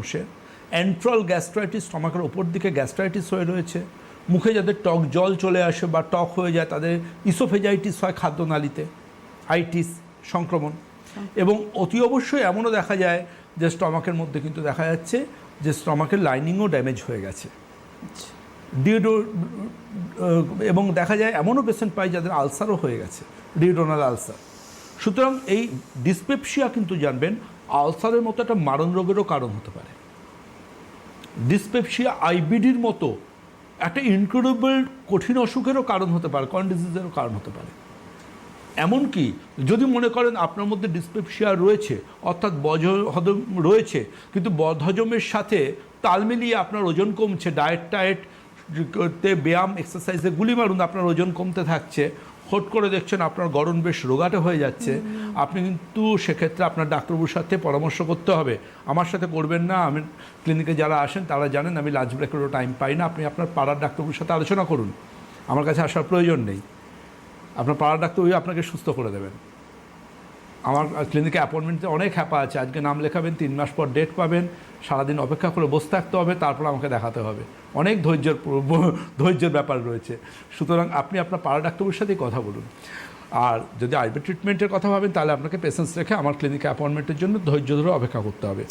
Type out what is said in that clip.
মানুষের অ্যান্ট্রল গ্যাস্ট্রাইটিস স্টমাকের ওপর দিকে গ্যাস্ট্রাইটিস হয়ে রয়েছে। মুখে যাদের টক জল চলে আসে বা টক হয়ে যায় তাদের ইসোফেজাইটিস হয় খাদ্যনালীতে আইটিস সংক্রমণ। এবং অতি অবশ্যই এমনও দেখা যায় যে স্টমাকের মধ্যে কিন্তু দেখা যাচ্ছে যে স্টমাকের লাইনিংও ড্যামেজ হয়ে গেছে। ডিওডো এবং দেখা যায় এমনও পেশেন্ট পাই যাদের আলসারও হয়ে গেছে ডিওডোনাল আলসার সুতরাং এই ডিসপেপসিয়া কিন্তু জানবেন আলসারের মতো একটা মারণ রোগেরও কারণ হতে পারে। ডিসপেপসিয়া আইবিডির মতো একটা ইনক্রেডিবল কঠিন অসুখেরও কারণ হতে পারে কন ডিজিজেরও কারণ হতে পারে। এমনকি যদি মনে করেন আপনার মধ্যে ডিসপেপসিয়া রয়েছে, অর্থাৎ বজ হজম রয়েছে, কিন্তু বদহজমের সাথে তাল মিলিয়ে আপনার ওজন কমছে ডায়েট টায়েট ব্যায়াম এক্সারসাইজে গুলি মারুন, আপনার ওজন কমতে থাকছে হট করে দেখছেন আপনার গরম বেশ রোগাটা হয়ে যাচ্ছে। আপনি কিন্তু সেক্ষেত্রে আপনার ডাক্তারবাবুর সাথে পরামর্শ করতে হবে। আমার সাথে করবেন না, আমি ক্লিনিকে যারা আসেন তারা জানেন, আমি লাঞ্চ ব্রেকেরও টাইম পাই না। আপনি আপনার পাড়ার ডাক্তারবাবুর সাথে আলোচনা করুন। আমার কাছে আসার প্রয়োজন নেই। আপনার পাড়ার ডাক্তারবাবু আপনাকে সুস্থ করে দেবেন। আমার ক্লিনিকে অ্যাপয়েন্টমেন্টে অনেক হ্যাপা আছে। আজকে নাম লেখাবেন, তিন মাস পর ডেট পাবেন, সারাদিন অপেক্ষা করে বসে থাকতে হবে, তারপর আমাকে দেখাতে হবে। অনেক ধৈর্যের ধৈর্যের ব্যাপার রয়েছে। সুতরাং আপনি আপনার পাড়া ডাক্তারবাবুর সাথেই কথা বলুন। আর যদি আইবি ট্রিটমেন্টের কথা ভাবেন, তাহলে আপনাকে পেশেন্স রেখে আমার ক্লিনিকে অ্যাপয়েন্টমেন্টের জন্য ধৈর্য ধরে অপেক্ষা করতে হবে।